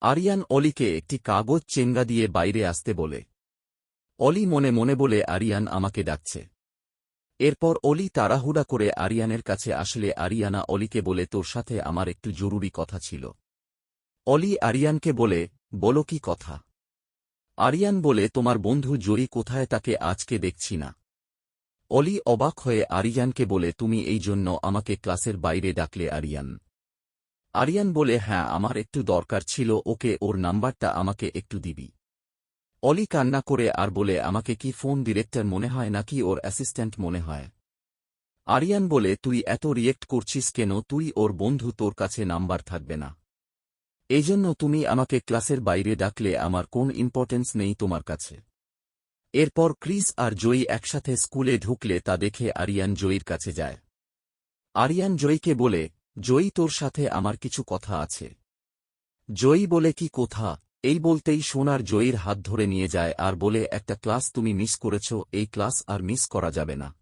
আরিয়ান অলিকে একটি কাগজ চেঙ্গা দিয়ে বাইরে আসতে বলে। অলি মনে মনে বলে, আরিয়ান আমাকে ডাকছে। এরপর অলি তাড়াহুড়া করে আরিয়ানের কাছে আসলে আরিয়ানা অলিকে বলে, তোর সাথে আমার একটু জরুরি কথা ছিল। অলি আরিয়ানকে বলে, বলো কি কথা? আরিয়ান বলে, তোমার বন্ধু জরি কোথায় তাকে আজকে দেখছি না? অলি অবাক হয়ে আরিয়ানকে বলে, তুমি এই জন্য আমাকে ক্লাসের বাইরে ডাকলে আরিয়ান। আরিয়ান বলে হ্যাঁ আমার একটু দরকার ছিল, ওকে ওর নাম্বারটা আমাকে একটু দিবি। অলি কান্না করে আর বলে, আমাকে কি ফোন ডিরেক্টর মনে হয় নাকি ওর অ্যাসিস্ট্যান্ট মনে হয়? আরিয়ান বলে, তুই এত রিয়েক্ট করছিস কেন? তুই ওর বন্ধু, তোর কাছে নাম্বার থাকবে না। এইজন্য তুমি আমাকে ক্লাসের বাইরে ডাকলে আমার কোন ইম্পর্টেন্স নেই তোমার কাছে। এরপর ক্রিস আর জয়ী একসাথে স্কুলে ঢুকলে তা দেখে আরিয়ান জয়ীর কাছে যায়। আরিয়ান জয়ীকে বলে জয়ী তোর সাথে আমার কিছু কথা আছে। জয়ী বলে কি কোথা? এই বলতেই সোনার জয়ীর হাত ধরে নিয়ে যায় আর বলে, একটা ক্লাস তুমি মিস করেছ, এই ক্লাস আর মিস করা যাবে না।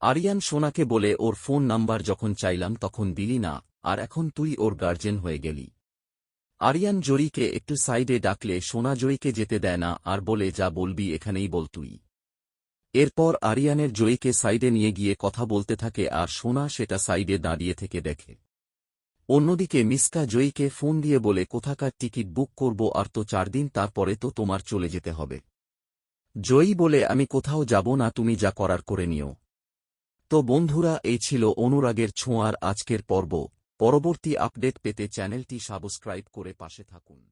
আরিয়ান সোনাকে বলে, ওর ফোন নাম্বার যখন চাইলাম তখন দিলি না, আর এখন তুই ওর গার্জেন হয়ে গেলি। আরিয়ান জয়ীকে একটু সাইডে ডাকলে, সোনা জয়ীকে যেতে দেয় না, আর বলে, যা বলবি এখানেই বল তুই। এরপর আরিয়ানের জয়ীকে সাইডে নিয়ে গিয়ে কথা বলতে থাকে আর সোনা সেটা সাইডে দাঁড়িয়ে থেকে দেখে। অন্যদিকে মিসকা জয়ীকে ফোন দিয়ে বলে, কোথাকার টিকিট বুক করব আর তো চার দিন তারপরে তো তোমার চলে যেতে হবে। জয়ী বলে, আমি কোথাও যাব না, তুমি যা করার করে নিও। তো বন্ধুরা, এই ছিল অনুরাগের ছোঁয়ার আজকের পর্ব। পরবর্তী আপডেট পেতে চ্যানেলটি সাবস্ক্রাইব করে পাশে থাকুন।